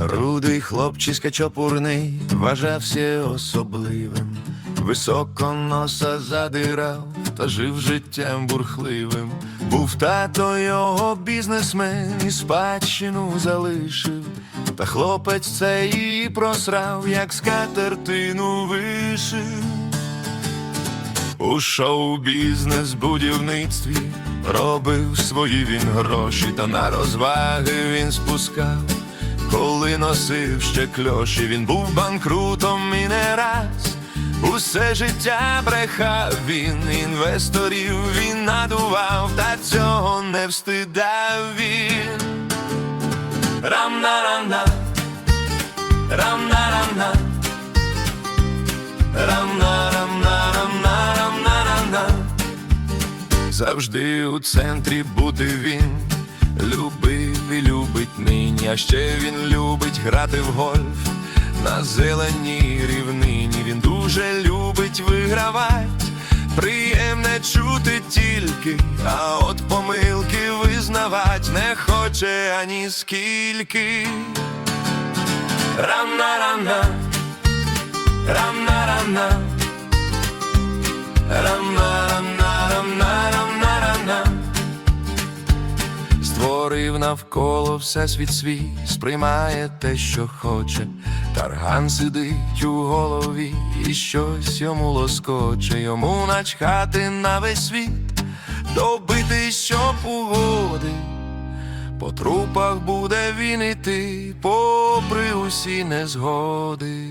Рудий хлопчиська чопурний вважався особливим, високо носа задирав та жив життям бурхливим. Був тато його бізнесмен і спадщину залишив. Та хлопець цей її просрав, як скатертину вишив. У шоу-бізнес будівництві робив свої він гроші, та на розваги він спускав, коли носив ще кльоші, він був банкрутом і не раз. Усе життя брехав він, інвесторів він надував, та цього не встидав він. Рам-на-рам-на, рам-на-рам-на, рам-на-рам-на-рам-на-рам-на-рам-на. Завжди у центрі бути він любив а ще він любить грати в гольф на зеленій рівнині. Він дуже любить вигравати, приємне чути тільки, а от помилки визнавать не хоче ані скільки. Рам-на-рам-на, рам-на-рам-на, рам-на-рам-на-рам-на-рам-на-рам-на. Створив навколо всесвіт свій, сприймає те, що хоче. Тарган сидить у голові, і щось йому лоскоче, йому начхати на весь світ, добити, що угоди. По трупах буде він іти, попри усі незгоди.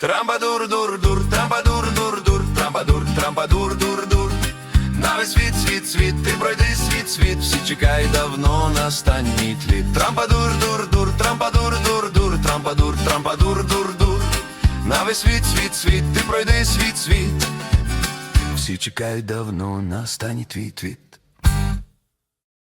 Трамбадур-дур-дур, трамбадур-дур-дур, трамбадур, трамбадур-дур-дур. На весь світ, світ, світ, ти пройди світ, всі чекай давно настанній тлі. Трампадур, дур, дур, трампадур, дур, дур, трампадур, трампадур, дур, дур. На весь світ, світ, світ, ти пройди світ, світ. Всі чекають давно настанній твій твіт.